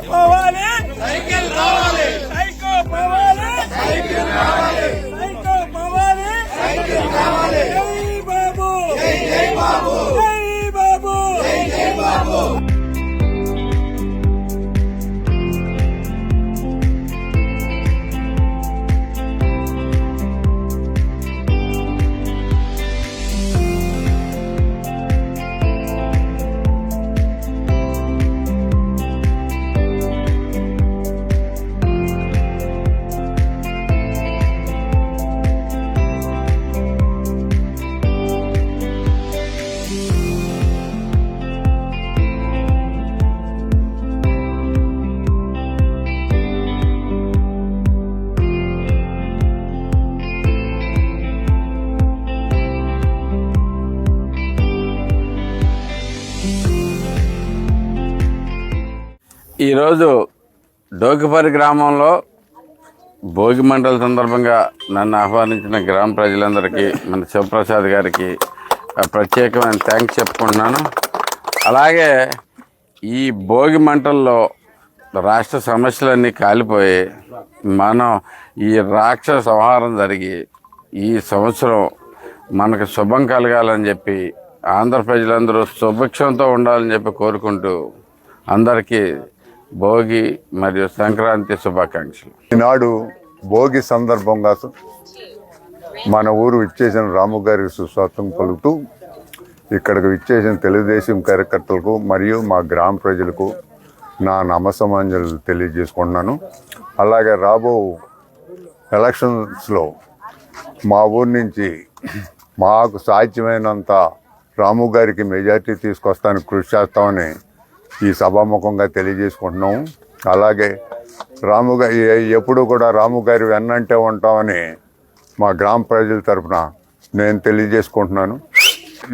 పోవాలి. సైకిల్ రావాలి. ఈరోజు డోకిపరి గ్రామంలో భోగి మండలి సందర్భంగా నన్ను ఆహ్వానించిన గ్రామ ప్రజలందరికీ మన శివప్రసాద్ గారికి ప్రత్యేకమైన థ్యాంక్స్ చెప్పుకుంటున్నాను. అలాగే ఈ భోగి మంటల్లో రాష్ట్ర సమస్యలన్నీ కాలిపోయి మనం ఈ రాక్షస సంహారం జరిగి ఈ సంవత్సరం మనకు శుభం కలగాలని చెప్పి ఆంధ్ర ప్రజలందరూ సుభిక్షంతో ఉండాలని చెప్పి కోరుకుంటూ అందరికీ భోగి మరియు సంక్రాంతి శుభాకాంక్షలు. ఈనాడు భోగి సందర్భంగా మన ఊరు విచ్చేసిన రాము గారికి సుస్వాగతం పలుకుతూ ఇక్కడికి విచ్చేసిన తెలుగుదేశం కార్యకర్తలకు మరియు మా గ్రామ ప్రజలకు నా నమసమాంజలు తెలియజేసుకుంటున్నాను. అలాగే రాబో ఎలక్షన్స్లో మా ఊరి నుంచి మాకు సాధ్యమైనంత రాము గారికి మెజార్టీ తీసుకొస్తానికి కృషి చేస్తామని ఈ సభాముఖంగా తెలియజేసుకుంటున్నాము అలాగే రాము గారి ఎప్పుడు కూడా రాము గారి వెన్నంటే ఉంటామని మా గ్రామ ప్రజల తరఫున నేను తెలియజేసుకుంటున్నాను.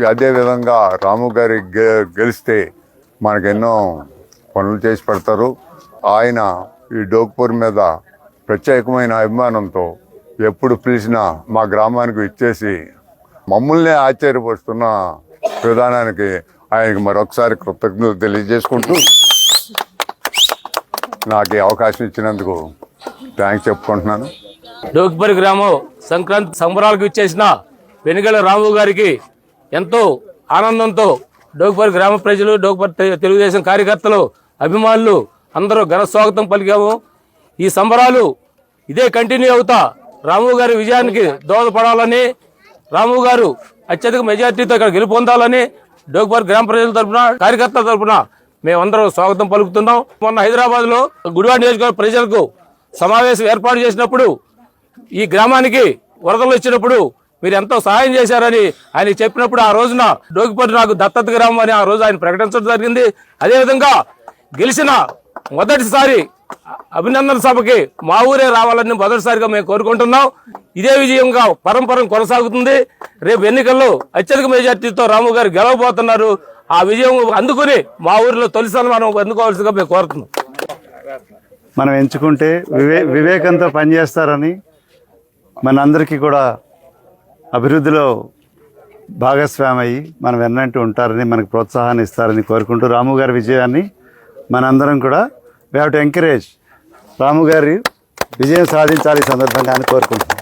అదేవిధంగా రాము గారి గె- గెలిస్తే మనకెన్నో పనులు చేసి పెడతారు. ఆయన ఈ డోక్పూర్ మీద ప్రత్యేకమైన అభిమానంతో ఎప్పుడు పిలిచినా మా గ్రామానికి ఇచ్చేసి మమ్మల్ని ఆశ్చర్యపరుస్తున్న విధానానికి ఆయనకు మరొకసారి కృతజ్ఞతలు తెలియజేసుకుంటూ నాకు ఈ అవకాశం ఇచ్చినందుకు థ్యాంక్స్ చెప్పుకుంటున్నాను. డోకిపరి గ్రామం సంక్రాంతి సంబరాలకు ఇచ్చేసిన వెనుగల రాము గారికి ఎంతో ఆనందంతో డోకిపరి గ్రామ ప్రజలు డోకిపరి తెలుగుదేశం కార్యకర్తలు అభిమానులు అందరూ ఘన స్వాగతం పలికాము. ఈ సంబరాలు ఇదే కంటిన్యూ అవుతా రాము గారి విజయానికి దోహదపడాలని రాము గారు అత్యధిక మెజార్టీతో ఇక్కడ గెలుపొందాలని డోక్పర్ గ్రామ ప్రజల తరపున కార్యకర్తల తరపున మేమందరం స్వాగతం పలుకుతున్నాం. మొన్న హైదరాబాద్లో గుడివాడ నియోజకవర్గ ప్రజలకు సమావేశం ఏర్పాటు చేసినప్పుడు ఈ గ్రామానికి వరదలు వచ్చినప్పుడు మీరు ఎంతో సహాయం చేశారని ఆయన చెప్పినప్పుడు ఆ రోజున డోకిపల్లి నాకు దత్తత గ్రామం అని ఆ రోజు ఆయన ప్రకటించడం జరిగింది. అదేవిధంగా గెలిచిన మొదటిసారి అభినందన సభకి మా ఊరే రావాలని మొదటిసారిగా మేము కోరుకుంటున్నాం. ఇదే విజయంగా పరంపరం కొనసాగుతుంది. రేపు ఎన్నికల్లో అత్యధిక మెజార్టీతో రాము గారు గెలవబోతున్నారు. ఆ విజయం అందుకుని మా ఊరిలో తొలి సన్మానం అందుకోవాల్సిందిగా మేము కోరుతున్నాం. మనం ఎంచుకుంటే వివే వివేకంతో పనిచేస్తారని మనందరికీ కూడా అభివృద్ధిలో భాగస్వామి అయ్యి మనం వెన్నంటూ ఉంటారని మనకు ప్రోత్సాహాన్ని ఇస్తారని కోరుకుంటూ రాము గారి విజయాన్ని మనందరం కూడా we have to encourage Ramu గారి విజయం సాధించాలి ఈ సందర్భంగా అని కోరుకుంటున్నాను